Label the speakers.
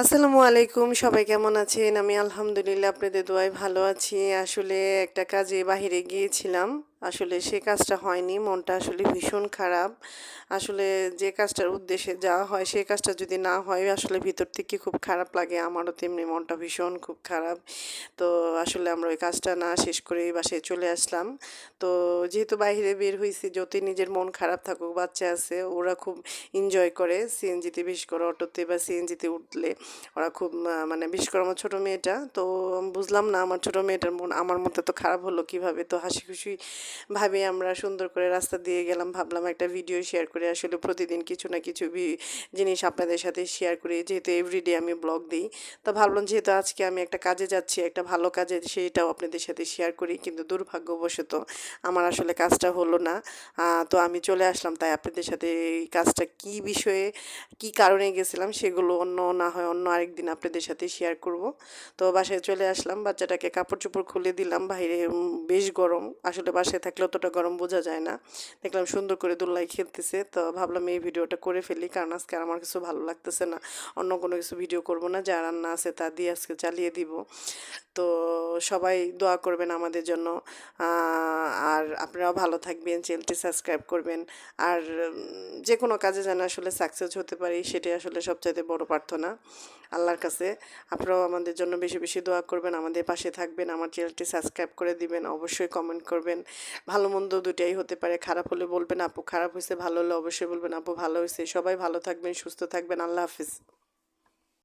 Speaker 1: আসসালামু আলাইকুম, সবাই কেমন আছেন? আমি আলহামদুলিল্লাহ, আপনাদের দোয়ায় ভালো আছি। আসলে একটা কাজে বাহিরে গিয়েছিলাম। আসলে সে কাজটা হয়নি, মনটা আসলে ভীষণ খারাপ। আসলে যে কাজটার উদ্দেশ্যে যাওয়া হয় সেই কাজটা যদি না হয়, আসলে ভিতর থেকে খুব খারাপ লাগে। আমারও তেমনি মনটা ভীষণ খুব খারাপ। তো আসলে আমরা ওই কাজটা না শেষ করে বাসায় চলে আসলাম। তো যেহেতু বাইরে বের হয়েছি যতই নিজের মন খারাপ থাকুক, বাচ্চা আছে, ওরা খুব এনজয় করে সিএনজিতে বিশেষ করে অটোতে বা সিএনজিতে উঠলে। ওরা খুব মানে বিশেষ করে আমার ছোটো মেয়েটা, তো বুঝলাম না, আমার ছোটো মেয়েটার মন, আমার মতো তো খারাপ হলো কীভাবে? তো হাসি খুশি ভাবে আমরা সুন্দর করে রাস্তা দিয়ে গেলাম, ভাবলাম একটা ভিডিও শেয়ার করে। আসলে প্রতিদিন কিছু না কিছু জিনিস আপনাদের সাথে শেয়ার করি। যেহেতু এভরিডে আমি ব্লগ দিই, তো ভাবলাম যেহেতু আজকে আমি একটা কাজে যাচ্ছি, একটা ভালো কাজে সেইটাও আপনাদের সাথে শেয়ার করি। কিন্তু দুর্ভাগ্যবশত আমার আসলে কাজটা হলো না। তো আমি চলে আসলাম, তাই আপনাদের সাথে এই কাজটা কি বিষয়ে, কি কারণে গেছিলাম সেগুলো অন্য না হয় অন্য আরেকদিন আপনাদের সাথে শেয়ার করব। তো বাসায় চলে আসলাম, বাচ্চাটাকে কাপড় চোপড় খুলে দিলাম, বাইরে বেশ গরম। আসলে বাসায় থাকলে অতটা গরম বোঝা যায় না। দেখলাম সুন্দর করে দোল্লাই খেলতেছে, তো ভাবলাম এই ভিডিওটা করে ফেলি, কারণ আজকে আমার কিছু ভালো লাগতেছে না। অন্য কোনো কিছু ভিডিও করব না, যা রান্না আছে তা দিয়ে আজকে চালিয়ে দিব। তো সবাই দোয়া করবেন আমাদের জন্য। আপনারাও ভালো থাকবেন, চ্যানেলটি সাবস্ক্রাইব করবেন। আর যে কোনো কাজে যেন আসলে সাকসেস হতে পারি, সেটাই আসলে সবচাইতে বড় প্রার্থনা আল্লাহর কাছে। আপনারাও আমাদের জন্য বেশি বেশি দোয়া করবেন, আমাদের পাশে থাকবেন, আমার চ্যানেলটি সাবস্ক্রাইব করে দিবেন, অবশ্যই কমেন্ট করবেন। ভালো মন্দ দুটাই হতে পারে, খারাপ হলে বলবেন, আপু খারাপ হয়েছে ভালো হলে অবশ্যই বলবেন, আপু ভালো হয়েছে সবাই ভালো থাকবেন, সুস্থ থাকবেন, আল্লাহ হাফিজ।